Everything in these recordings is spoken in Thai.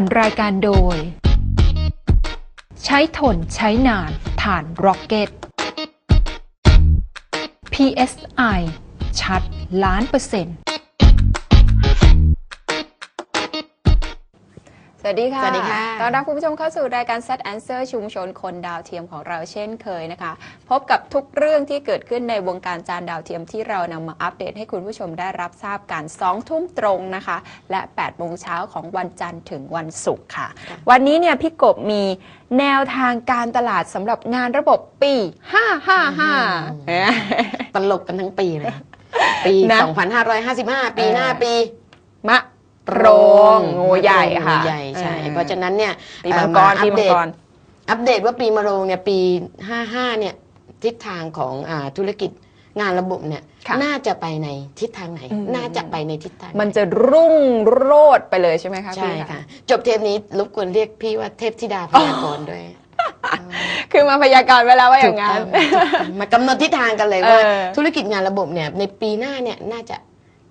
สรรายการโดย ใช้ทนใช้นานฐานร็อกเก็ต PSI ชัดล้านเปอร์เซ็นต์ สวัสดีค่ะ สวัสดีค่ะ ต้อนรับคุณผู้ชมเข้าสู่รายการ Set Answer ชุมชนคนดาวเทียมของเราเช่นเคยนะคะ พบกับทุกเรื่องที่เกิดขึ้นในวงการจานดาวเทียมที่เรานำมาอัปเดตให้คุณผู้ชมได้รับทราบกัน2ทุ่มตรงนะคะ และ8โมงเช้าของวันจันทร์ถึงวันศุกร์ค่ะ วันนี้เนี่ยพี่กบมีแนวทางการตลาดสำหรับงานระบบปี 555 ตลกกันทั้งปีเลย ปีนะ2555 ปีหน้าเออปี มะ โรงงูใหญ่ค่ะงูใหญ่ใช่ออเพราะฉะนั้นเนี่ยปีมังกรเอ่อปีอัปมัเดงตกรอัปเดตว่าปีมะโรงเนี่ยปี 55 เนี่ยทิศทางของอาธุรกิจงานระบบเนี่ยค่ะน่าจะไปในทิศทางไหนอืมน่าจะไปในทิศทางไหมันจะรุ่งโรดไปเลยใช่ไหมคะใช่พี่ค่ะ จบเทปนี้รบกวนเรียกพี่ว่าเทพธิดาพยากรณ์ด้วย คือมาพยากรณ์ไว้แล้วว่าอย่างนั้นถูกต้องมากำหนดทิศทางกันเลยว่าเออธุรกิจงานระบบเนี่ยในปีหน้าเนี่ยน่าจะ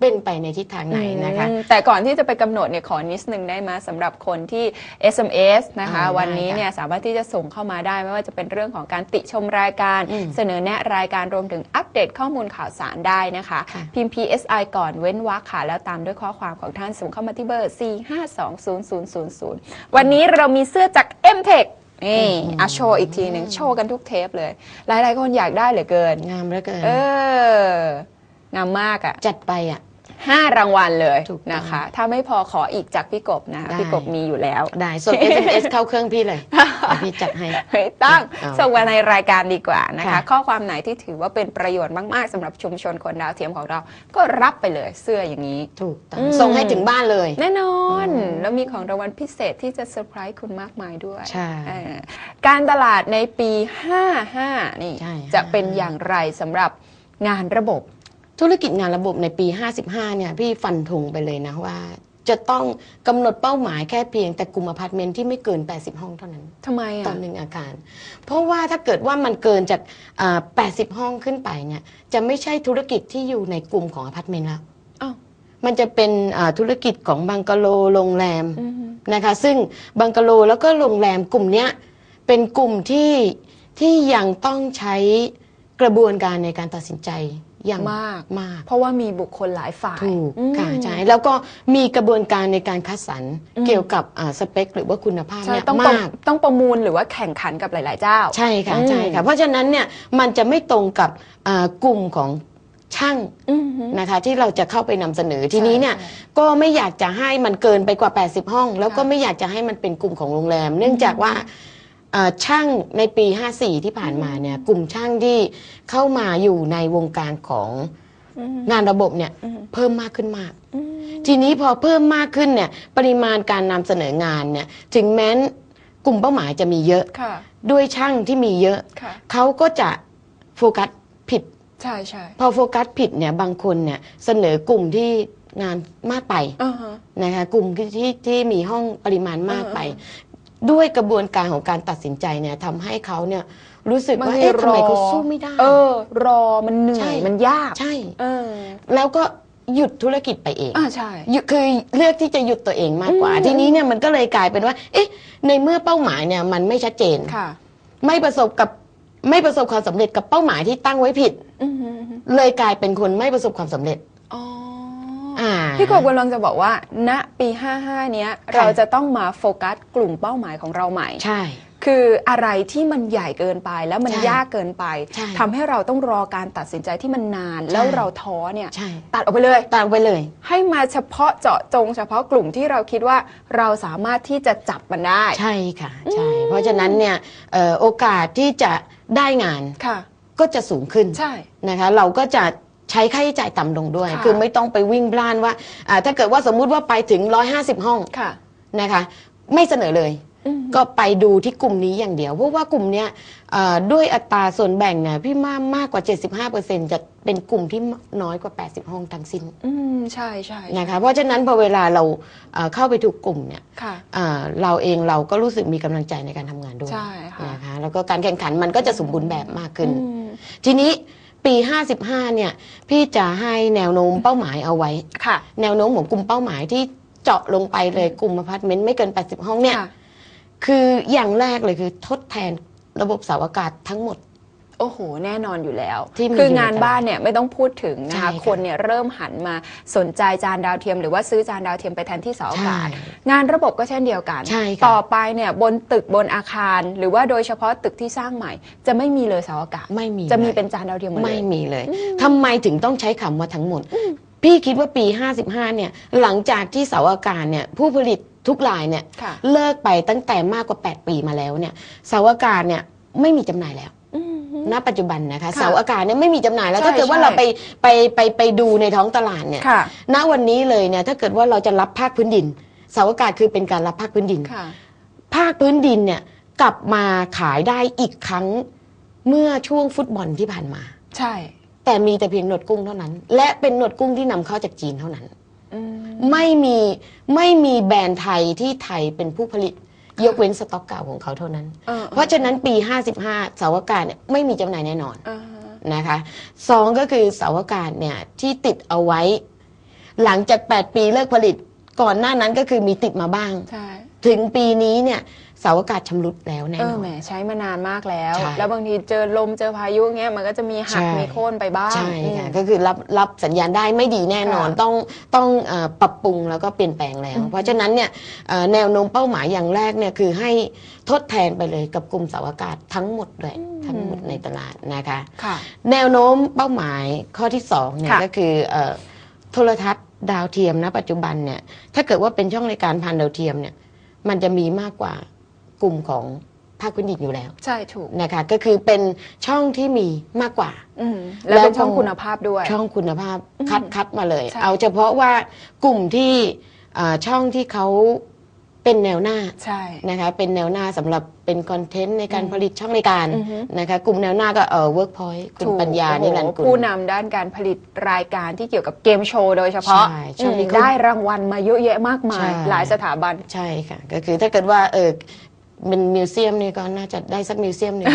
เป็นไปในทิศทางไหนนะคะอืมแต่ก่อนที่จะไปกำหนดเนี่ยขอนิดนึงได้ไหมสำหรับคนที่ SMS นะคะอ่าได้วันนี้ค่ะเนี่ยสามารถที่จะส่งเข้ามาได้ไม่ว่าจะเป็นเรื่องของการติชมรายการอืมเสนอแนะรายการรวมถึงอัปเดตข้อมูลข่าวสารได้นะคะค่ะพิมพ์ PSI ก่อนเว้นวรรคค่ะ แล้วตามด้วยข้อความของท่านส่งเข้ามาที่เบอร์ 4520000 วันนี้เรามีเสื้อจาก m t e c h นี่อะโชว์อีกทีหนึ่งโชว์กันทุกเทปเลย หลายๆคนอยากได้เหลือเกิน งามเหลือเกิน เอองามมากอะ จัดไปอะ ห้ารางวัลเลยถูกต้อง นะคะ ถ้าไม่พอขออีกจากพี่กบนะได้ พี่กบมีอยู่แล้ว ได้ส่ง SMS เข้าเครื่องพี่เลยเดี๋ยวพี่จัดให้ ไม่ต้องเอาส่งมาในรายการดีกว่านะคะ ค่ะ ข้อความไหนที่ถือว่าเป็นประโยชน์มาก ๆสำหรับชุมชนคนดาวเทียมของเรา ก็รับไปเลยเสื้ออย่างนี้ ถูกต้องอืม ส่งให้ถึงบ้านเลย แน่นอน อืม แล้วมีของรางวัลพิเศษที่จะเซอร์ไพรส์คุณมากมายด้วย ใช่ เออการตลาดในปี 55 นี่ ใช่จะเป็นอย่างไรสำหรับงานระบบ ธุรกิจงานระบบในปี 55 เนี่ยพี่ฟันธงไปเลยนะว่า จะต้องกำหนดเป้าหมายแค่เพียงแต่กลุ่มอพาร์ตเมนต์ที่ไม่เกิน 80 ห้องเท่านั้น ทำไมต่ออะ หนึ่งอาคาร เพราะว่าถ้าเกิดว่ามันเกินจากอ่า80 ห้องขึ้นไปเนี่ยจะไม่ใช่ธุรกิจที่อยู่ในกลุ่มของอพาร์ตเมนต์แล้ว อ้าว มันจะเป็นอ่าธุรกิจของบังกะโลโรงแรมอืมนะคะซึ่งบังกะโลแล้วก็โรงแรมกลุ่มเนี้ยเป็นกลุ่มที่ที่ยังต้องใช้กระบวนการในการตัดสินใจอ ย่างมากมาก เพราะว่ามีบุคคลหลายฝ่ายถูกอืมค่ะใช่แล้วก็มีกระบวนการในการคัดสรรอืมเกี่ยวกับอ่าสเปค หรือว่าคุณภาพใช่เนี่ยต้องประมากต้องประมูลหรือว่าแข่งขันกับหลาย ๆ เจ้า ใช่ค่ะอืมใช่ค่ะเพราะฉะนั้นเนี่ยมันจะไม่ตรงกับอ่ากลุ่มของช่างอืมฮึนะคะที่เราจะเข้าไปนำเสนอทีนี้เนี่ยใช่ก็ไม่อยากจะให้มันเกินไปกว่า 80 ห้อง แล้วก็ค่ะไม่อยากจะให้มันเป็นกลุ่มของโรงแรม เนื่องจากว่าเอ่อ ช่างในปี 54 ที่ผ่านมาเนี่ยกลุ่มช่างที่เข้ามาอยู่ในวงการของอืมงานระบบเนี่ยอืมเพิ่มมากขึ้นมากอืมทีนี้พอเพิ่มมากขึ้นเนี่ยปริมาณการนำเสนองานเนี่ยถึงแม้นกลุ่มเป้าหมายจะมีเยอะค่ะด้วยช่างที่มีเยอะค่ะเขาก็จะโฟกัสผิดใช่ใช่พอโฟกัสผิดเนี่ยบางคนเนี่ยเสนอกลุ่มที่งานมากไปอ่าฮะนะคะกลุ่มที่ที่ที่มีห้องปริมาณมากไปเอ ด้วยกระบวนการของการตัดสินใจเนี่ยทำให้เขาเนี่ยรู้สึกบางว่าทีเอ๊ะทำไมรอเขาสู้ไม่ได้ เออ รอมันเหนื่ใช่ อยมันยากใช่ เออ แล้วก็หยุดธุรกิจไปเองอ่าใช่ หยุดคือเลือกที่จะหยุดตัวเองมากกว่า อืม ทีนี้เนี่ยมันก็เลยกลายเป็นว่า เอ๊ะ ในเมื่อเป้าหมายเนี่ยมันไม่ชัดเจน ค่ะ ไม่ประสบกับไม่ประสบความสำเร็จกับเป้าหมายที่ตั้งไว้ผิด อืมฮึฮึเลยกลายเป็นคนไม่ประสบความสำเร็จ อ๋ออ่า พี่กบกำลังจะบอกว่า ณปี 55 เนี้ยค่ะเราจะต้องมาโฟกัสกลุ่มเป้าหมายของเราใหม่ ใช่ คืออะไรที่มันใหญ่เกินไปแล้วมันใช่ยากเกินไปใช่ทำให้เราต้องรอการตัดสินใจที่มันนาน แล้วเราท้อเนี่ยใช่ ตัดออกไปเลยตามไปเลย ให้มาเฉพาะเจาะจง เฉพาะกลุ่มที่เราคิดว่าเราสามารถที่จะจับมันได้ ใช่ค่ะ ใช่ เพราะฉะนั้นเนี่ยเอ่อโอกาสที่จะได้งานค่ะ ก็จะสูงขึ้นใช่ นะคะ เราก็จะ ใช้ค่าใช้จ่ายต่ำลงด้วย ค่ะ คือไม่ต้องไปวิ่งพล่านว่าอ่า ถ้าเกิดว่าสมมุติว่าไปถึง 150 ห้องค่ะนะคะ ไม่เสนอเลย อืม ก็ไปดูที่กลุ่มนี้อย่างเดียว เพราะว่ากลุ่มเนี้ยเอ่อด้วยอัตราส่วนแบ่งเนี่ยพี่มากมากกว่า 75%จะเป็นกลุ่มที่น้อยกว่า 80 ห้องทั้งสิ้นอืม ใช่ใช่นะคะเพราะฉะนั้นพอเวลาเราเอ่อเข้าไปถูกกลุ่มเนี่ยค่ะ เอ่อเราเองเราก็รู้สึกมีกำลังใจในการทำงานด้วยใช่ค่ะ นะคะแล้วก็การแข่งขันมันก็จะสมบูรณ์แบบมากขึ้น อืม ทีนี้ ปี 55 เนี่ย พี่จะให้แนวโน้มเป้าหมายเอาไว้ ค่ะ แนวโน้มของกลุ่มเป้าหมายที่เจาะลงไปเลยกลุ่มอพาร์ตเมนต์ไม่เกิน 80 ห้องเนี่ย ค่ะ คืออย่างแรกเลยคือทดแทนระบบเสาอากาศทั้งหมด โอ้โห แน่นอนอยู่แล้ว ที่มีคืองานอยู่ในตลาดบ้านเนี่ยไม่ต้องพูดถึงนะใช่คะค่ะคนเนี่ยเริ่มหันมาสนใจจานดาวเทียม หรือว่าซื้อจานดาวเทียมไปแทนที่เสาอากาศ ใช่งานระบบก็เช่นเดียวกัน ใช่ค่ะ ต่อไปเนี่ยบนตึกบนอาคาร หรือว่าโดยเฉพาะตึกที่สร้างใหม่ จะไม่มีเลยเสาอากาศ ไม่มีจะมีลยเป็นจานดาวเทียมหมดเลไม่ยมีเลยทำไมถึงต้องใช้คำว่าทั้งหมด พี่คิดว่าปี 55 เนี่ย หลังจากที่เสาอากาศเนี่ย ผู้ผลิตทุกรายเนี่ย ค่ะ เลิกไปตั้งแต่มากกว่า 8 ปีมาแล้วเนี่ย เสาอากาศเนี่ย ไม่มีจำหน่ายแล้วอืม ณปัจจุบันนะคะค่ะเสาอากาศเนี่ยไม่มีจำหน่ายแล้วใช่ถ้าเกิดว่าใช่เราไปไปไปไปดูในท้องตลาดเนี่ยค่ะณวันนี้เลยเนี่ยถ้าเกิดว่าเราจะรับภาคพื้นดินเสาอากาศคือเป็นการรับภาคพื้นดินค่ะภาคพื้นดินเนี่ยกลับมาขายได้อีกครั้งเมื่อช่วงฟุตบอลที่ผ่านมา ใช่ แต่มีแต่เพียงหนวดกุ้งเท่านั้น และเป็นหนวดกุ้งที่นำเข้าจากจีนเท่านั้นอืมไม่มีไม่มีแบรนด์ไทยที่ไทยเป็นผู้ผลิต ยกเว้นสต็อกเก่าของเขาเท่านั้น เออ เพราะฉะนั้นปี 55 เสาอากาศเนี่ยไม่มีจำหน่ายแน่นอนอ่านะคะสองก็คือเสาอากาศเนี่ยที่ติดเอาไว้ หลังจาก 8 ปีเลิกผลิตก่อนหน้านั้นก็คือมีติดมาบ้าง ใช่ ถึงปีนี้เนี่ย เสาอากาศชำรุดแล้วแน่เอนออน แหมใช้มานานมากแล้ว ใช่ แล้วบางทีเจอลมเจอพายุเงี้ยมันก็จะมีหักใช่มีโค่นไปบ้างใช่ค่ะอืม ก็คือรับรับสัญญาณได้ไม่ดีแน่นอนค่ะต้องต้องเออปรับปรุงแล้วก็เปลี่ยนแปลงแล้ว อืม เพราะฉะนั้นเนี่ยเอ่อแนวโน้มเป้าหมายอย่างแรกเนี่ยคือให้ทดแทนไปเลยกับกลุ่มเสาอากาศทั้งหมดเลยทั้งหมดในตลาดนะคะ ค่ะ แนวโน้มเป้าหมายข้อที่สองเนี่ยค่ะ ก็คือเอ่อโทรทัศน์ดาวเทียมณปัจจุบันเนี่ยถ้าเกิดว่าเป็นช่องรายการผ่านดาวเทียมเนี่ยมันจะมีมากกว่า กลุ่มของภาคพื้นดินอยู่แล้วใช่ถูกนะคะก็คือเป็นช่องที่มีมากกว่าอืมแล้วเป็นแล้วช่องพอคุณภาพด้วย ช่องคุณภาพอืมคัดคัดมาเลยใช่เอาเฉพาะว่ากลุ่มที่อ่าช่องที่เขาเป็นแนวหน้าใช่นะคะเป็นแนวหน้าสำหรับเป็นคอนเทนต์ในการอืมผลิตช่องรายการอือฮึนะคะกลุ่มแนวหน้าก็เออเวิร์กพอยต์คุณถูกปัญญาโอ้โหนิรันดร์กุลผู้นำด้านการผลิตรายการที่เกี่ยวกับเกมโชว์โดยเฉพาะใช่ช่วงนี้อืมเขาได้รางวัลมาเยอะแยะมากมายใช่หลายสถาบันใช่ค่ะ ก็คือถ้าเกิดว่าเออ เป็นมิวเซียมนี่ก็น่าจะได้สักมิวเซียมหนึ่ง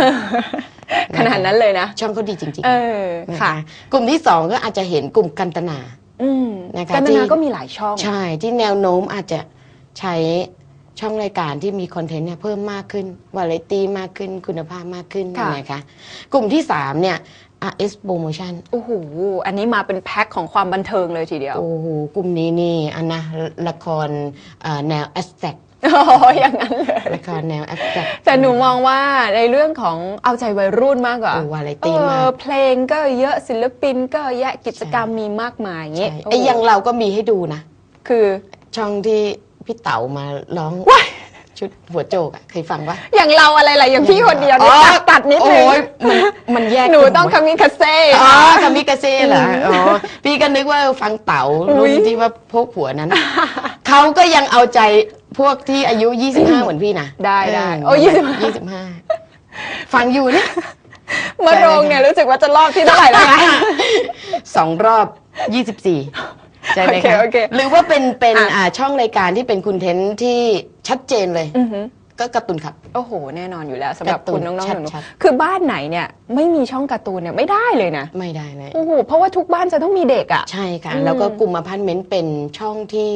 ขนาดนั้นเลยนะช่องเขาดีจริงเออๆนค่ะ กลุ่มที่สองก็อาจจะเห็นกลุ่มกันตนาอืมนะคะกันตที่นาก็มีหลายช่อง ใช่ ที่แนวโน้มอาจจะใช้ช่องรายการที่มีคอนเทนต์เนี่ยเพิ่มมากขึ้นวาไรตี้มากขึ้นคุณภาพมากขึ้นค่ะนะคะกลุ่มที่3เนี่ย RS Promotion โอ้โห อันนี้มาเป็นแพ็คของความบันเทิงเลยทีเดียว โอ้โห กลุ่มนี้นี่อันนะละครเอ่อแนวแอสแทกอ๋ออย่างนั้นเลย ละครแนวแอสแทกแต่หนูมองว่าในเรื่องของเอาใจวัยรุ่นมากกว่าโอ้วาไรเอตี้มาอกเพลงก็เยอะศิลปินก็เยอะกิจกรรมมีมากมายอย่างใช่เงี้ยไอ้อยังเราก็มีให้ดูนะ คือช่องที่พี่เต๋ามาร้องชุดหัวโจกอะเคยฟังปะอย่างเราอะไรล่ะอย่างพี่คนเดียวนี่อ๋อตัดตัดนิดนึงโอ้ยมันมันแยกหนูกลุ่มต้องไว้คามิคาเซ่อ๋อคามิกาเซ่เหรออ๋อพี่ก็นึกว่าฟังเต๋าอุ๊รุ่ยนที่ว่าพกหัวนั้นเขาก็ยังเอาใจ พวกที่อายุ 25 เหมือนพี่นะได้ได้เโอ้ยี่สิบยี่สิบห้าฟังอยู่เนี่ยมาโรงเนี่ยรู้สึกว่าจะรอบที่เท่าไหร่แล้วนะ สองรอบ 24 ใช่ไหมโอเคคะโอเค หรือว่าเป็นเป็นอะอ่าช่องรายการที่เป็นคุณเทนต์ที่ชัดเจนเลย อือหือ ก็การ์ตูนครับ โอ้โห แน่นอนอยู่แล้วสำหรับการ์ตูนคุณน้องๆหนูชัด ๆคือบ้านไหนเนี่ยไม่มีช่องการ์ตูนเนี่ยไม่ได้เลยนะไม่ได้เลย โอ้โหเพราะว่าทุกบ้านจะต้องมีเด็กอะ ใช่ค่ะอืมแล้วก็กลุ่มอพาร์ตเมนต์เป็นช่องที่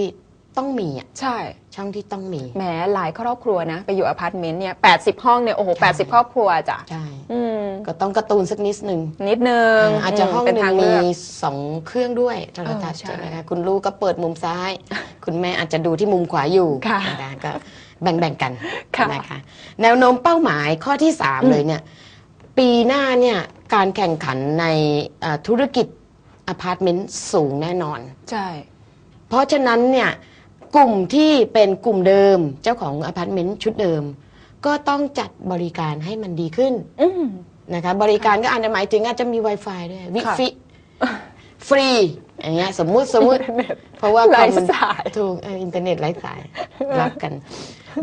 ต้องมีอะใช่ ช่องที่ต้องมี แหมหลายครอบครัวนะ ไปอยู่อพาร์ตเมนต์เนี่ย80ห้องเนี่ย โอ้โหใช่80ครอบครัวจ้ะใช่อืมก็ต้องการ์ตูนสักนิดนึงนิดนึงอาจจะห้องหเป็นนึ่งทางมีเลือกสองเครื่องด้วยโทรทัศน์เออใช่ใช่ไหมคะคุณลูกก็เปิดมุมซ้าย คุณแม่อาจจะดูที่มุมขวาอยู่ค่ะนะคะก็แบ่งๆกันค่ะนะคะแนวโน้มเป้าหมายข้อที่3เลยเนี่ย ปีหน้าเนี่ยการแข่งขันในเอ่อธุรกิจอพาร์ตเมนต์สูงแน่นอน ใช่ เพราะฉะนั้นเนี่ย กลุ่มที่เป็นกลุ่มเดิมเจ้าของอพาร์ตเมนต์ชุดเดิม ก็ต้องจัดบริการให้มันดีขึ้นอืมนะคะบริการก็อาจจะหมายถึงอาจจะมี Wi-Fi ด้วยวิค่ะฟิฟรี อย่างเงี้ยสมมุติสมมุติเพราะว่าไร้คอมมันสายถูกเอออินเทอร์เน็ตไร้สายรับกัน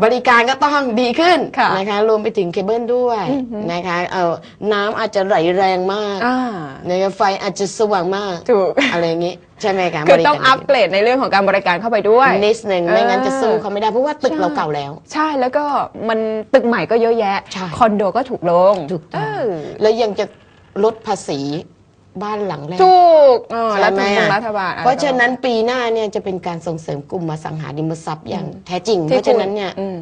บริการก็ต้องดีขึ้นค่ะนะคะรวมไปถึงเคเบิลด้วยนะคะเออน้ำอาจจะไหลแรงมากอ่านะคะไฟอาจจะสว่างมากถูกอะไรอย่างงี้ใช่ไหมคะคือบริต้องการอัปเกรดในเรื่องของการบริการเข้าไปด้วยนิดนึงไม่งั้นเออจะสู้เขาไม่ได้เพราะว่าตึกใช่เราเก่าแล้ว ใช่แล้วก็มันตึกใหม่ก็เยอะแยะใช่คอนโดก็ถูกลงถูกต้องเออแล้วยังจะลดภาษี บ้านหลังแรก ถูกเออใช่รัฐไหมบาลอะ รัฐบาลอไเพราะฉะนั้นปีหน้าเนี่ยจะเป็นการส่งเสริมกลุ่มอสังหาริมทรัพย์อย่างแท้จริง เพที่ราะฉะนั้นเนี่ยอืม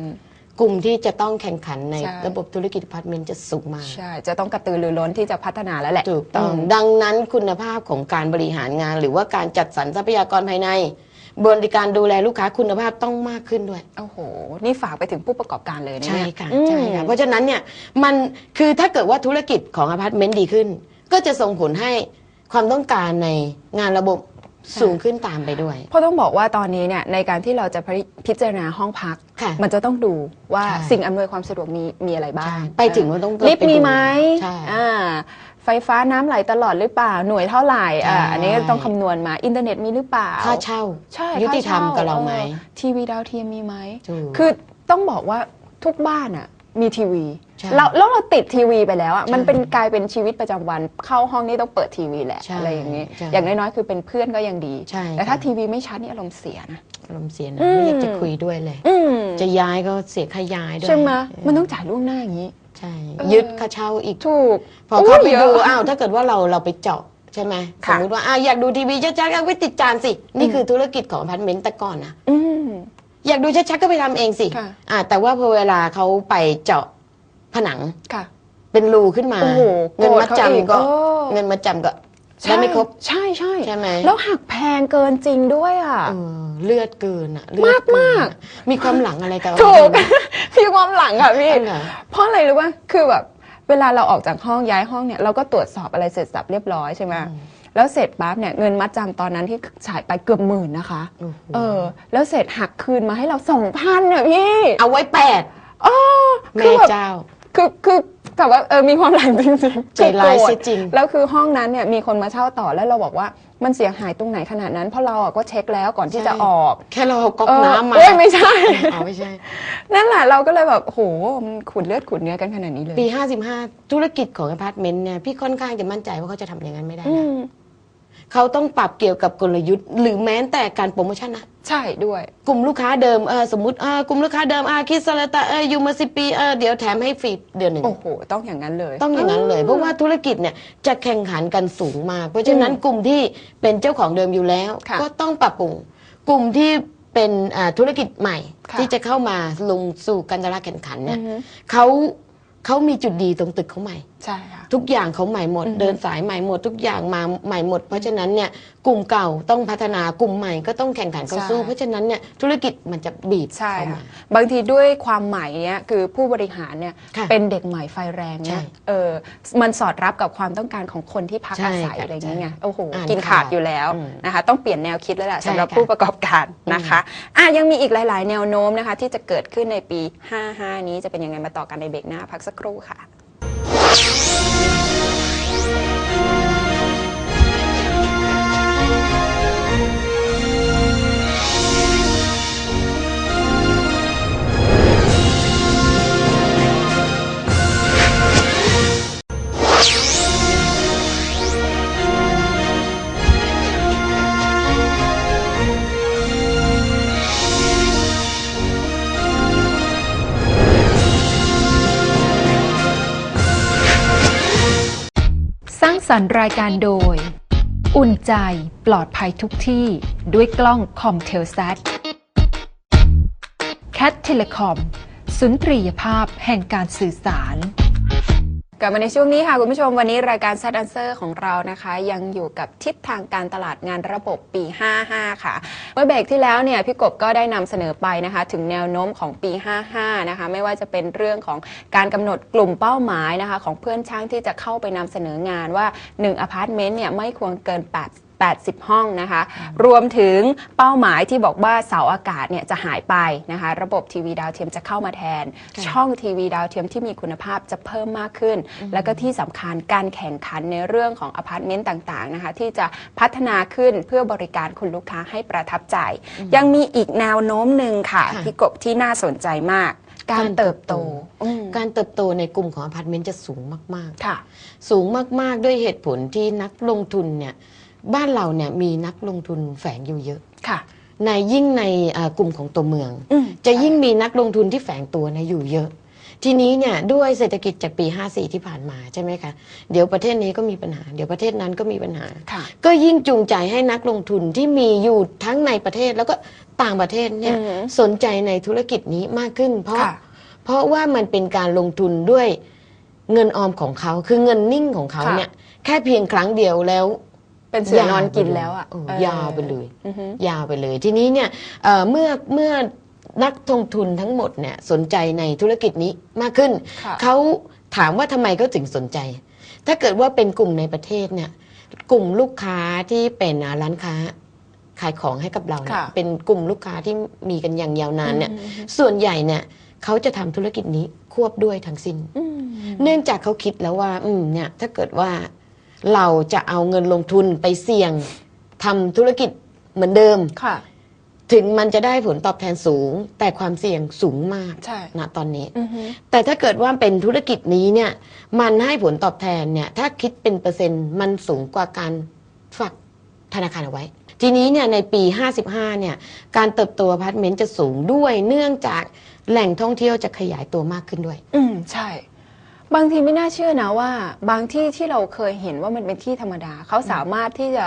กลุ่มที่จะต้องแข่งขันในใช่ ระบบธุรกิจพาร์ทเมนต์จะสูงมาก ใช่ จะต้องกระตือรือร้นที่จะพัฒนาแล้วแหละถูกต้องมดังนั้นคุณภาพของการบริหารงาน หรือว่าการจัดสรรทรัพยากรภายใน บริการดูแลลูกค้าคุณภาพต้องมากขึ้นด้วย โอ้โห นี่ฝากไปถึงผู้ประกอบการเลยนะใช่เนี่ยค่ะอืม ใช่ค่ะเพราะฉะนั้นเนี่ยมันคือถ้าเกิดว่าธุรกิจของอพาร์ตเมนต์ดีขึ้น ก็จะส่งผลให้ความต้องการในงานระบบสูงขึ้นตามไปด้วย เพราะต้องบอกว่าตอนนี้เนี่ยในการที่เราจะพิพิจารณาห้องพักค่ะมันจะต้องดูว่าใช่สิ่งอำนวยความสะดวกมีมีอะไรบ้างใช่ไปถึงว่าต้องลิฟต์มีไหมใช่อ่าไฟฟ้าน้ำไหลตลอดหรือเปล่าหน่วยเท่าไหร่อ่าใช่อันนี้ต้องคำนวณมาอินเทอร์เน็ตมีหรือเปล่าค่าเช่าใช่ยุติธรรมค่ช่กับเราไหมออทีวีดาวเทียมมีไหมถูกคือต้องบอกว่าทุกบ้านอะมีทีวี ใช่แล้วแล้วเราติดทีวีไปแล้วอะใช่มันเป็นกลายเป็นชีวิตประจำวันเข้าห้องนี่ต้องเปิดทีวีแหละใช่อะไรอย่างนี้ใช่อย่างน้อยๆคือเป็นเพื่อนก็ยังดีใช่แต่ถ้าค่ะทีวีไม่ชัดนี่อารมณ์เสียนะอารมณ์เสียนะอืมไม่อยากจะคุยด้วยเลยอืมจะย้ายก็เสียค่าย้ายด้วยใช่ไหมมันต้องจ่ายล่วงหน้าอย่างนี้ใช่เออยึดค่าเช่าอีกถูกพอเข้าไปยดูอะอ้าวถ้าเกิดว่าเราเราไปเจาะใช่ไหมสค่ะมมติว่าอะอยากดูทีวีชัดๆก็ไปติดจานสิ นี่คือธุรกิจของอพาร์ตเมนต์แต่ก่อนนะอืมอยากดูชัดๆก็ไปทำเองสิค่ะอะแต่ว่าพอเวลาเขาไปเจาะ ผนังค่ะ เป็นรูขึ้นมา โอ้โหเงินมัดโกรธเขาอีกจำก็เออ เงินมัดจำก็ได้ไม่ครบ ใช่ใช่ใช่ไหม แล้วหักแพงเกินจริงด้วยอะ เออเลือดเกินอะเลือดเนมาก อะมีความหลังอะไรกับถูกเอาพี่ความหลังค่ะพี่เอาเหรอ เพราะอะไรรู้ป่ะคือแบบเวลาเราออกจากห้องย้ายห้องเนี่ยเราก็ตรวจสอบอะไรเสร็จสับเรียบร้อยใช่ไหมแล้วเสร็จปั๊บเนี่ยเงินมัดจำตอนนั้นที่จ่ายไปเกือบหมื่นนะคะ โอ้โห เออ แล้วเสร็จหักคืนมาให้เราสองพันเนี่ยพี่เอาไว้แปดอ๋อคืแม่อแบบเจ้า คือคือแต่ว่าเออมีความหลังจริงๆใจร้ายคือโกธเสียจริง แล้วคือห้องนั้นเนี่ยมีคนมาเช่าต่อแล้วเราบอกว่ามันเสียหายตรงไหนขนาดนั้น เพราะเราอะก็เช็คแล้วก่อนที่จะออกแค่เราเอาก๊อกเออน้ำมาโอ้ยไม่ใช่อ๋อไม่ใช่ นั่นแหละเราก็เลยแบบโหมันขุดเลือดขุดเนื้อกันขนาดนี้เลยปี 55 ธุรกิจของอพาร์ตเมนต์เนี่ยพี่ค่อนข้างจะมั่นใจว่าเขาจะทำอย่างนั้นไม่ได้อืนะม เขาต้องปรับเกี่ยวกับกลยุทธ์ หรือแม้แต่การโปรโมชั่นนะ ใช่ด้วย กลุ่มลูกค้าเดิมเออสมมติเออกลุ่มลูกค้าเดิมอาคิดสลาตาเอออยู่มาสิปีเออเดี๋ยวแถมให้ฟรีเดือนหนึ่ง โอ้โห ต้องอย่างนั้นเลย ต้องอย่างนั้นเลย เพราะว่าธุรกิจเนี่ยจะแข่งขันกันสูงมาก เพราะฉะนั้นกลุ่มที่เป็นเจ้าของเดิมอยู่แล้ว ค่ะก็ต้องปรับปรุงกลุ่มที่เป็นอ่าธุรกิจใหม่ ค่ะที่จะเข้ามาลงสู่การตลาดแข่งขันเนี่ยอือฮึ เขาเขามีจุดดีตรงตึกเขาใหม่ ใช่ค่ะ ทุกอย่างเขาใหม่หมดอือฮึเดินสายใหม่หมด ทุกอย่างมาใหม่หมด เพราะฉะนั้นเนี่ยกลุ่มเก่าต้องพัฒนากลุ่มใหม่ก็ต้องแข่งขันเข้าสู้ เพราะฉะนั้นเนี่ยธุรกิจมันจะบีบใช่เข้าค่ะมา บางทีด้วยความใหม่เนี้ยคือผู้บริหารเนี่ยค่ะเป็นเด็กใหม่ไฟแรงใช่เนี่ยเออมันสอดรับกับความต้องการของคนที่พักใช่อาศัยค่ะอะไรอย่างเงี้ยใช่โอ้โหอ่านกินขาดข่าวอยู่แล้วอืมนะคะ ต้องเปลี่ยนแนวคิดแล้วแหละใช่สำหรับค่ะผู้ประกอบการนะคะอะยังมีอีกหลาย ๆ แนวโน้มนะคะ ที่จะเกิดขึ้นในปี 55 นี้จะเป็นยังไงมาต่อกันในเบรกหน้าพักสักครู่ค่ะ you. ร้ารรค์รายการโดย อุ่นใจปลอดภัยทุกที่ด้วยกล้องคอมเทลซัตแคทเทเลคอมสุนทรียภาพแห่งการสื่อสาร กลับมาในช่วงนี้ค่ะคุณผู้ชมวันนี้รายการ s ซดแดนเซอร์ของเรานะคะ ยังอยู่กับทิศทางการตลาดงานระบบปี 55 ค่ะ เมื่อเบรกที่แล้วเนี่ยพี่กบก็ได้นำเสนอไปนะคะ ถึงแนวโน้มของปี 55 นะคะ ไม่ว่าจะเป็นเรื่องของการกำหนดกลุ่มเป้าหมายนะคะ ของเพื่อนช่างที่จะเข้าไปนำเสนองานว่า1อพาร์ตเมนต์เนี่ยไม่ควรเกิน 8 80 ห้องนะคะ รวมถึงเป้าหมายที่บอกว่าเสาอากาศเนี่ยจะหายไปนะคะ ระบบทีวีดาวเทียมจะเข้ามาแทนค่ะช่องทีวีดาวเทียมที่มีคุณภาพจะเพิ่มมากขึ้น แล้วก็ที่สำคัญการแข่งขันในเรื่องของอพาร์ตเมนต์ต่างๆนะคะ ที่จะพัฒนาขึ้นเพื่อบริการคุณลูกค้าให้ประทับใจ ยังมีอีกแนวโน้มหนึ่งค่ะค่ะพี่กบที่น่าสนใจมากการเติบโตอืมการเติบโตในกลุ่มของอพาร์ตเมนต์จะสูงมากค่ะๆสูงมาก ๆ ด้วยเหตุผลที่นักลงทุนเนี่ย บ้านเราเนี่ยมีนักลงทุนแฝงอยู่เยอะค่ะ ในยิ่งในอ่ากลุ่มของตัวเมืองอืมจะยิ่งมีนักลงทุนที่แฝงตัวเนยอยู่เยอะ ทีนี้เนี่ยด้วยเศรษฐกิจจากปี 54 ที่ผ่านมาใช่ไหมคะเดี๋ยวประเทศนี้ก็มีปัญหา เดี๋ยวประเทศนั้นก็มีปัญหาค่ะก็ยิ่งจูงใจให้นักลงทุนที่มีอยู่ทั้งในประเทศแล้วก็ต่างประเทศเนี่ยอือหือสนใจในธุรกิจนี้มากขึ้น เพราะค่ะเพราะว่ามันเป็นการลงทุนด้วยเงินออมของเขาคือเงินนิ่งของเขาค่ะเนี่ยแค่เพียงครั้งเดียวแล้ว เป็นเสือนอนกินแล้วอะเออเออยาวไปเลยอือฮึยาวไปเลย ทีนี้เนี่ยเอ่อเมื่อเมื่อนักลงทุนทั้งหมดเนี่ยสนใจในธุรกิจนี้มากขึ้นค่ะเขาถามว่าทำไมเขาถึงสนใจ ถ้าเกิดว่าเป็นกลุ่มในประเทศเนี่ย กลุ่มลูกค้าที่เป็นอ่าร้านค้าขายของให้กับเราเนี่ยค่ะเป็นกลุ่มลูกค้าที่มีกันอย่างยาวนานเนี่ยอืมส่วนใหญ่เนี่ยเขาจะทำธุรกิจนี้ควบด้วยทั้งสิ้นอืมเนื่องจากเขาคิดแล้วว่า อืมเนี่ย ถ้าเกิดว่า เราจะเอาเงินลงทุนไปเสี่ยงทำธุรกิจเหมือนเดิม ค่ะ ถึงมันจะได้ผลตอบแทนสูง แต่ความเสี่ยงสูงมากใช่ณตอนนี้ อือฮึแต่ถ้าเกิดว่าเป็นธุรกิจนี้เนี่ย มันให้ผลตอบแทนเนี่ย ถ้าคิดเป็นเปอร์เซ็นต์มันสูงกว่าการฝากธนาคารเอาไว้ ทีนี้เนี่ยในปี 55 เนี่ย การเติบโตอพาร์ตเมนต์จะสูงด้วย เนื่องจากแหล่งท่องเที่ยวจะขยายตัวมากขึ้นด้วย อืมใช่ บางทีไม่น่าเชื่อนะว่า บางที่ที่เราเคยเห็นว่ามันเป็นที่ธรรมดา เขาสามารถที่จะ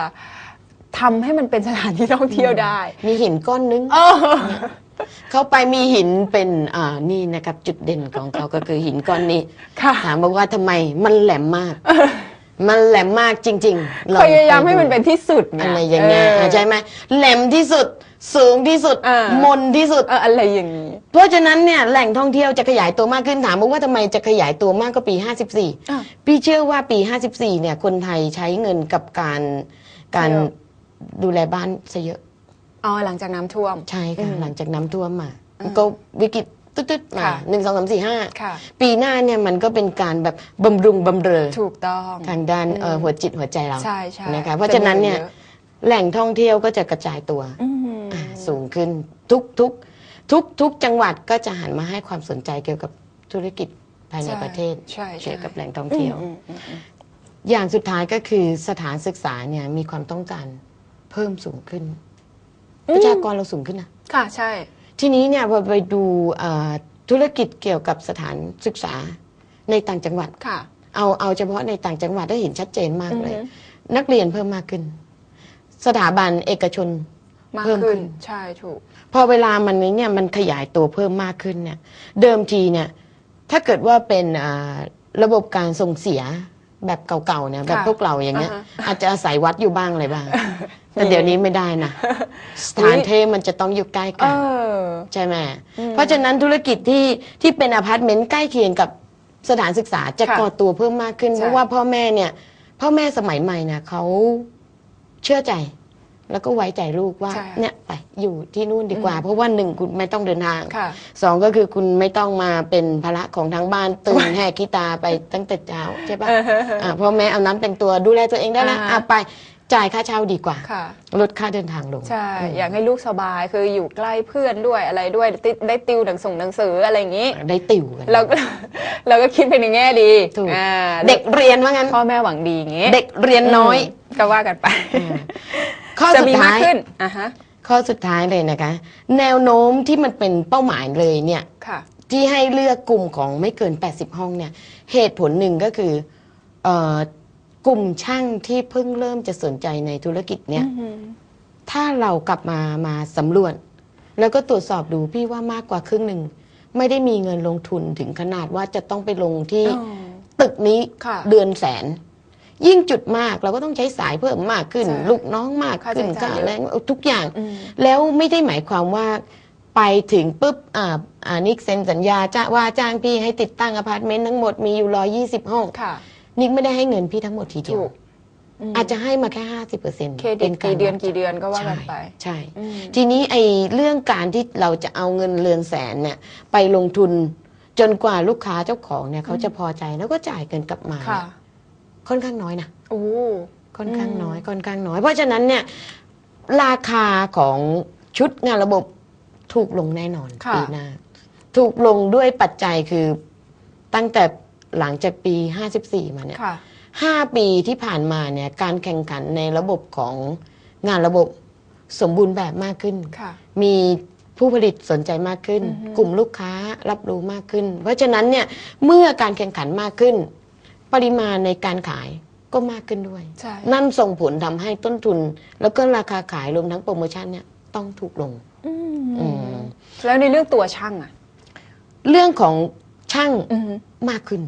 ทำให้มันเป็นสถานที่ท่องเที่ยวได้มีหินก้อนนึง เออ เขาไปมีหินเป็นอ่านี่นะครับ จุดเด่นของเขาก็คือหินก้อนนี้ค่ะ ถามบอกว่าทำไมมันแหลมมาก มันแหลมมากจริงๆลองพยายามให้มันดูเป็นที่สุดไงอะไรอย่างเงี้ยอออะใช่ไหมแหลมที่สุดสูงที่สุดอ่ามนที่สุด เอออะไรอย่างนี้ เพราะฉะนั้นเนี่ยแหล่งท่องเที่ยวจะขยายตัวมากขึ้นถามบอกว่าทำไมจะขยายตัวมากกว่าปี อะ 54 พี่เชื่อว่าปี 54 เนี่ยคนไทยใช้เงินกับการการเที่ยวดูแลบ้านซะเยอะอ๋อหลังจากน้ำท่วม ใช่ค่ะ อืมหลังจากน้ำท่วมมาอืมก็วิกฤตตึ๊ดๆมาค่ะ หนึ่งสองสามสี่ห้าค่ะ ปีหน้าเนี่ยมันก็เป็นการแบบบำรุงบำเรอถูกต้อง ทางด้านเอ่อหัวจิตหัวใจเราใช่ใช่นะคะเพราะฉะนั้นเนี่ยจมีอะแหล่งท่องเที่ยวก็จะกระจายตัวอืมอ่าสูงขึ้นทุกทุก ทุกทุกจังหวัดก็จะหันมาให้ความสนใจเกี่ยวกับธุรกิจภายในประเทศใช่ใช่ เกี่ยวกับแหล่งท่องเที่ยว อืมอืมอืมอย่างสุดท้ายก็คือสถานศึกษาเนี่ยมีความต้องการเพิ่มสูงขึ้นประชากรเราสูงขึ้นนะ ค่ะใช่ ทีนี้เนี่ยพอไปดูเอ่อธุรกิจเกี่ยวกับสถานศึกษาในต่างจังหวัด ค่ะ เอาเอาเฉพาะในต่างจังหวัดได้เห็นชัดเจนมากเลย อือฮึ นักเรียนเพิ่มมากขึ้น สถาบันเอกชน มากเพิ่มขึ้ขึ้นน ใช่ถูก พอเวลามันนี้เนี่ยมันขยายตัวเพิ่มมากขึ้นเนี่ยเดิมทีเนี่ยถ้าเกิดว่าเป็นอ่าระบบการส่งเสียแบบเก่าๆเนี่ยแบบค่ะพวกเราอย่างเงี้ยอ่าฮะ อาจจะอาศัยวัดอยู่บ้างอะไรบ้าง แต่เดี๋ยวนี้ไม่ได้นะสถานเทพมันจะต้องอยู่ใกล้เอกัน อ ใช่ไหมอืมเพราะฉะนั้นธุรกิจที่ที่เป็นอพาร์ตเมนต์ใกล้เคียงกับสถานศึกษาจะค่ะก่อตัวเพิ่มมากขึ้น ใช่ เพราะว่าพ่อแม่เนี่ย พ่อแม่สมัยใหม่เนี่ยเขาเชื่อใจ แล้วก็ไว้ใจลูกว่าใช่เนี่ยไปอยู่ที่นู่นดีกว่า เพราะว่าหนึ่งคุณไม่ต้องเดินทางค่ะสองก็คือคุณไม่ต้องมาเป็นภาระของทางบ้านตื่นแหกขี้ตาไปตั้งแต่เช้าใช่ปะเอออ่าพ่อแม่เอาน้ำแต่งตัวดูแลตัวเองได้แล้วอ่า อะไปจ่ายค่าเช่าดีกว่า ค่ะ ลดค่าเดินทางลง ใช่ อยากให้ลูกสบายคืออยู่ใกล้เพื่อนด้วยอะไรด้วยได้ได้ติวหนังส่งหนังสืออะไรอย่างนี้ได้ติวกัน เราก็ เราก็คิดไปในแง่ดีถูก อ่าเด็กเรียนว่างั้น พ่อแม่หวังดีอย่างงี้เด็กเรียนน้อย มก็ว่ากันไป ข้อจะสุดมีมาท้ากย ขึ้นอะฮะข้อสุดท้ายเลยนะคะ แนวโน้มที่มันเป็นเป้าหมายเลยเนี่ย ค่ะ ที่ให้เลือกกลุ่มของไม่เกิน 80 ห้องเนี่ย เหตุผลหนึ่งก็คือเอ่อกลุ่มช่างที่เพิ่งเริ่มจะสนใจในธุรกิจเนี่ย ถ้าเรากลับมามาสำรวจ แล้วก็ตรวจสอบดูพี่ว่ามากกว่าครึ่งหนึ่ง ไม่ได้มีเงินลงทุนถึงขนาดว่าจะต้องไปลงที่อ๋อตึกนี้ค่ะ เดือนแสน ยิ่งจุดมากเราก็ต้องใช้สายเพิ่มมากขึ้น ใช่ลูกน้องมากขึ้นค่าใช้จ่ายค่าแรงทุกอย่าง อืม แล้วไม่ได้หมายความว่าไปถึงปุ๊บอ่าอ่านิกเซ็นสัญญาจ้าว่าจ้างพี่ให้ติดตั้งอพาร์ตเมนต์ทั้งหมดมีอยู่ร้อยี่สิบห้องค่ะ นิกไม่ได้ให้เงินพี่ทั้งหมดทีเดียวถูกมอาจจะให้มาแค่ห้าสิบเปอร์เซ็นต์เครดิตกี่เดือนกี่เดือนก็ว่ากันไป ใช่ อืม ทีนี้ไอ้เรื่องการที่เราจะเอาเงินเรือนแสนเนี่ยไปลงทุนจนกว่าลูกค้าเจ้าของเนี่ยเขาจะพอใจแล้วก็จ่ายเงินกลับมาค่ะ เนี่ย ค่อนข้างน้อยนะโอ้ค่อนข้างอืมน้อยค่อนข้างน้อย เพราะฉะนั้นเนี่ยราคาของชุดงานระบบถูกลงแน่นอนค่ะปีหน้าถูกลงด้วยปัจจัยคือตั้งแต่หลังจากปี 54 มาเนี่ยค่ะห้าปีที่ผ่านมาเนี่ยการแข่งขันในระบบของงานระบบสมบูรณ์แบบมากขึ้นค่ะมีผู้ผลิตสนใจมากขึ้น กลุ่มลูกค้ารับรู้มากขึ้น เพราะฉะนั้นเนี่ยเมื่อการแข่งขันมากขึ้น ปริมาณในการขายก็มากขึ้นด้วย ใช่ นั่นส่งผลทำให้ต้นทุน แล้วก็ราคาขายรวมทั้งโปรโมชั่นเนี่ยต้องถูกลง อืมอืม แล้วในเรื่องตัวช่างอะ เรื่องของช่างอืมมากขึ้น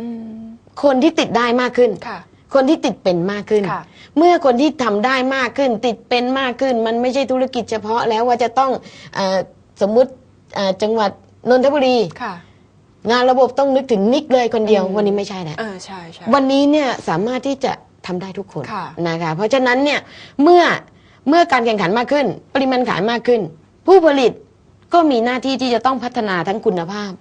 อืมคนที่ติดได้มากขึ้น ค่ะ คนที่ติดเป็นมากขึ้น ค่ะ เมื่อคนที่ทำได้มากขึ้น ติดเป็นมากขึ้น มันไม่ใช่ธุรกิจเฉพาะแล้วว่าจะต้องเออสมมุติเอ่อจังหวัดนนทบุรี ค่ะ งานระบบต้องนึกถึงนิกเลยคนเดียวอืมวันนี้ไม่ใช่แล้วเออใช่ใช่ วันนี้เนี่ยสามารถที่จะทำได้ทุกคนค่ะ นะคะเพราะฉะนั้นเนี่ยเมื่อเมื่อการแข่งขันมากขึ้น ปริมาณขายมากขึ้น ผู้ผลิตก็มีหน้าที่ที่จะต้องพัฒนาทั้งคุณภาพ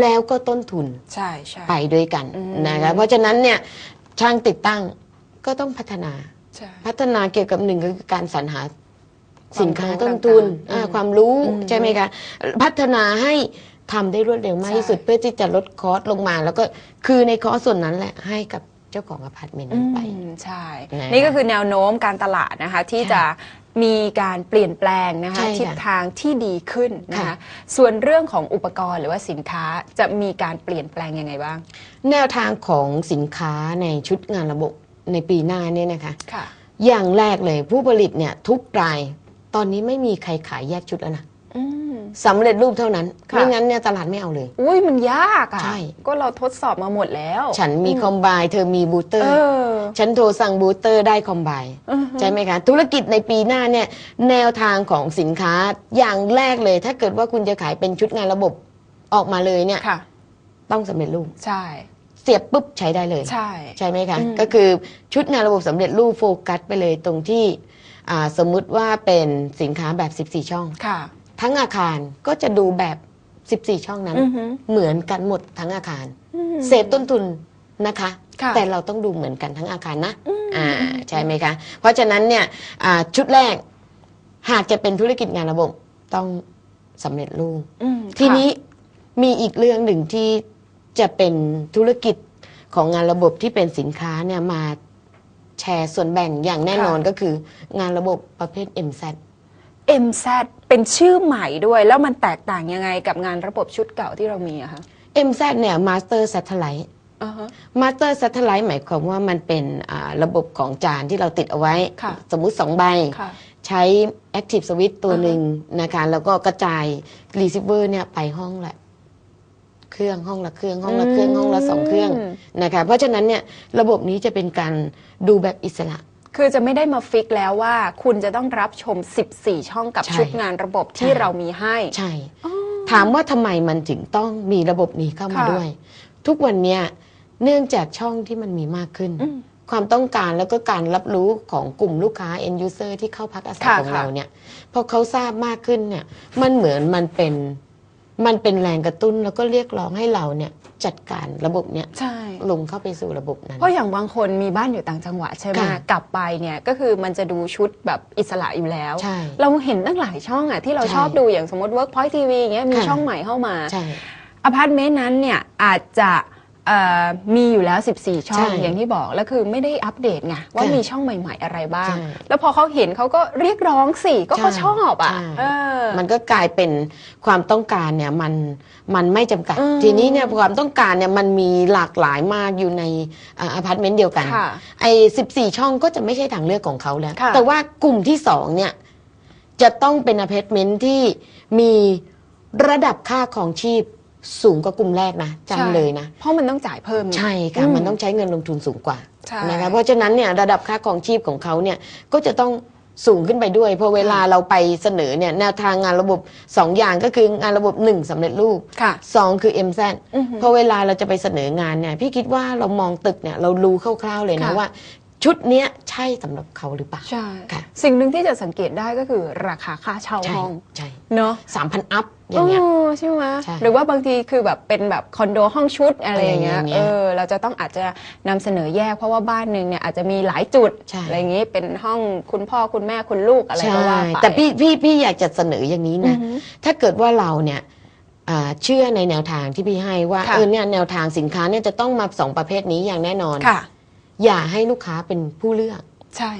แล้วก็ต้นทุน ใช่ใช่ ไปด้วยกันอืม นะคะเพราะฉะนั้นเนี่ยช่างติดตั้งก็ต้องพัฒนา ใช่ พัฒนาเกี่ยวกับหนึ่งก็คือการสรรหาสินค้าความรู้ต้นทุนต่างๆอ่าอืมความรู้อืมใช่ไหมคะพัฒนาให้ ทำได้รวดเร็วมากใช่ที่สุดเพื่อที่จะลดคอสลงมา แล้วก็คือในคอสส่วนนั้นแหละให้กับเจ้าของอพาร์ตเมนต์นั้นไปอืมใช่นะคะนี่ก็คือแนวโน้มการตลาดนะคะที่ใช่จะมีการเปลี่ยนแปลงนะคะใช่ค่ะทิศทางที่ดีขึ้นนะคะค่ะส่วนเรื่องของอุปกรณ์หรือว่าสินค้าจะมีการเปลี่ยนแปลงยังไงบ้าง แนวทางของสินค้าในชุดงานระบบในปีหน้าเนี่ยนะคะค่ะอย่างแรกเลยผู้ผลิตเนี่ยทุกราย ตอนนี้ไม่มีใครขายแยกชุดแล้วนะอืม สำเร็จรูปเท่านั้น ค่ะ ไม่งั้นเนี่ยตลาดไม่เอาเลย อุ้ยมันยากอะ ใช่ ก็เราทดสอบมาหมดแล้วฉันมีคอมไบเธอมีบูสเตอเอร์ อฉันโทรสั่งบูสเตอร์ได้คอมไบอือฮึ ใช่ไหมคะ ธุรกิจในปีหน้าเนี่ยแนวทางของสินค้าอย่างแรกเลย ถ้าเกิดว่าคุณจะขายเป็นชุดงานระบบออกมาเลยเนี่ยค่ะ ต้องสำเร็จรูป ใช่ เสียบปุ๊บใช้ได้เลย ใช่ ใช่ไหมคะ อืม ก็คือชุดงานระบบสำเร็จรูปโฟกัสไปเลยตรงที่อ่าสมมุติว่าเป็นสินค้าแบบ 14 ช่อง ค่ะ ทั้งอาคารก็จะดูแบบ 14 ช่องนั้น อือฮึเหมือนกันหมดทั้งอาคารอืมเซฟต้นทุนนะคะ ค่ะ แต่เราต้องดูเหมือนกันทั้งอาคารนะอ่าใช่ไหมคะ เพราะฉะนั้นเนี่ยอ่าชุดแรกหากจะเป็นธุรกิจงานระบบต้องสำเร็จรูป อืมทีค่ะนี้มีอีกเรื่องหนึ่งที่จะเป็นธุรกิจของงานระบบที่เป็นสินค้าเนี่ยมาแชร์ส่วนแบ่งอย่างแน่นอนก็คืองานระบบประเภท MZ MZ เป็นชื่อใหม่ด้วย แล้วมันแตกต่างยังไงกับงานระบบชุดเก่าที่เรามีอะคะ MZ เนี่ย Master Satellite อ่าฮะ Master Satellite หมายความว่ามันเป็นอ่าระบบของจานที่เราติดเอาไว้ ค่ะสมมุติ 2 ใบ ค่ะ ใช้ Active Switch ตัวหนึ่งนะคะ แล้วก็กระจาย Receiver เนี่ยไปห้องละ เครื่องห้องละเครื่องห้องละเครื่องห้องละสองเครื่องอืม นะคะ เพราะฉะนั้นเนี่ยระบบนี้จะเป็นการดูแบบอิสระ คือจะไม่ได้มาฟิกแล้วว่า คุณจะต้องรับชม 14 ช่องกับใช่ชุดงานระบบที่ใช่เรามีให้ใช่ ถามว่าทำไมมันถึงต้องมีระบบนี้เข้ามาค่ะด้วย ทุกวันเนี้ยเนื่องจากช่องที่มันมีมากขึ้นอืมความต้องการแล้วก็การรับรู้ของกลุ่มลูกค้า end user ที่เข้าพักอาศัยค่ะของค่ะเราเนี่ยพอเขาทราบมากขึ้นเนี่ย มันเหมือนมันเป็นมันเป็นแรงกระตุ้นแล้วก็เรียกร้องให้เราเนี่ย จัดการระบบเนี่ยใช่ ลงเข้าไปสู่ระบบนั้น เพราะอย่างบางคนมีบ้านอยู่ต่างจังหวัดใช่ไหมค่ะกลับไปเนี่ยก็คือมันจะดูชุดแบบอิสระอยู่แล้ว ใช่เราเห็นตั้งหลายช่องอะที่เราใช่ชอบดูอย่างสมมติ Workpoint TV อย่างเงี้ยมีค่ะ ช่องใหม่เข้ามา ใช่ อพาร์ตเมนต์นั้นเนี่ยอาจจะเอ่อมีอยู่แล้ว 14 ช่องใช่อย่างที่บอกแล้วคือไม่ได้อัปเดตไงว่าค่ะมีช่องใหม่ๆอะไรบ้าง ใช่แล้วพอเขาเห็นเขาก็เรียกร้องสิก็เขาใช่ชอบอะใช่ เออ มันก็กลายเป็นความต้องการเนี่ยมันมันไม่จำกัด อืมทีนี้เนี่ยความต้องการเนี่ยมันมีหลากหลายมากอยู่ในอาอพาร์ตเมนต์เดียวกันค่ะไอ้สิบสี่ช่องก็จะไม่ใช่ทางเลือกของเขาแล้ว ค่ะ แต่ว่ากลุ่มที่สองเนี่ยจะต้องเป็นอพาร์ตเมนต์ที่มีระดับค่าของชีพ สูงกว่ากลุ่มแรกนะจำเลยนะ เพราะมันต้องจ่ายเพิ่มไงใช่ค่ะอืมมันต้องใช้เงินลงทุนสูงกว่าใช่นะคะเพราะฉะนั้นเนี่ยระดับค่าของชีพของเขาเนี่ยก็จะต้องสูงขึ้นไปด้วยเพอเวลาเราไปเสนอเนี่ยแนวทางงานระบบ 2 อย่างก็คืองานระบบ 1สำเร็จรูปค่ะ2คือ MZ อือหือพอเวลาเราจะไปเสนองานเนี่ยพี่คิดว่าเรามองตึกเนี่ยเรารู้คร่าวๆเลยนะค่ะว่า ชุดเนี้ยใช่สำหรับเขาหรือเปล่า ใช่ ค่ะ สิ่งหนึ่งที่จะสังเกตได้ก็คือราคาค่าเช่าใช่ห้องใช่เนาะสามพันอัพอย่างเงี้ยโใช่ไหมใช่หรือว่าบางทีคือแบบเป็นแบบคอนโดห้องชุดอะไรอย่างเงี้ยอะไรอย่างเงี้เอยอเราจะต้องอาจจะนำเสนอแยกเพราะว่าบ้านหนึ่งเนี่ยอาจจะมีหลายจุดใช่ อะไรอย่างงี้เป็นห้องคุณพ่อคุณแม่คุณลูกอะไรใช่ก็ว่าไป แต่พี่พี่พี่อยากจะเสนออย่างนี้อืนะอหือถ้าเกิดว่าเราเนี่ยอ่าเชื่อในแนวทางที่พี่ให้ว่าค่ะ เออเนี่ยแนวทางสินค้าเนี่ยจะต้องมาสองประเภทนี้อย่างแน่นอน ค่ะ อย่าให้ลูกค้าเป็นผู้เลือก ใช่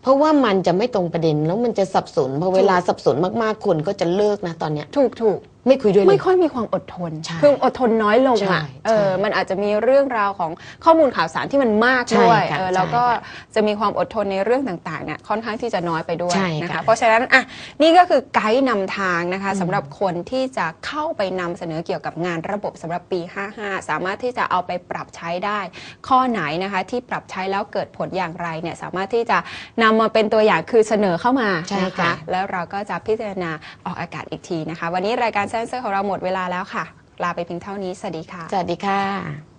เพราะว่ามันจะไม่ตรงประเด็นแล้วมันจะสับสนพอเวลาสับสนมากๆคนก็จะเลิกนะตอนเนี้ย ถูกถูก ไม่คุยด้วยเลไม่ยค่อยมีความอดทน ใช่คืออดทนน้อยลงใช่อะเออใช่มันอาจจะมีเรื่องราวของข้อมูลข่าวสารที่มันมากใช่ด้วยค่ะเออแล้วก็ใช่ค่ะจะมีความอดทนในเรื่องต่างๆเนี่ยค่อนข้างที่จะน้อยไปด้วยใช่นะคะค่ะเพราะฉะนั้นอะนี่ก็คือไกด์นำทางนะคะสำหรับคนที่จะเข้าไปนำเสนอเกี่ยวกับงานระบบสำหรับปี 55 สามารถที่จะเอาไปปรับใช้ได้ ข้อไหนนะคะที่ปรับใช้แล้วเกิดผลอย่างไรเนี่ยสามารถที่จะนำมาเป็นตัวอย่างคือเสนอเข้ามาใช่นะคะค่ะ แล้วเราก็จะพิจารณาออกอากาศอีกทีนะคะ วันนี้รายการเซนเซอร์ของเราหมดเวลาแล้วค่ะ ลาไปเพียงเท่านี้ สวัสดีค่ะ สวัสดีค่ะ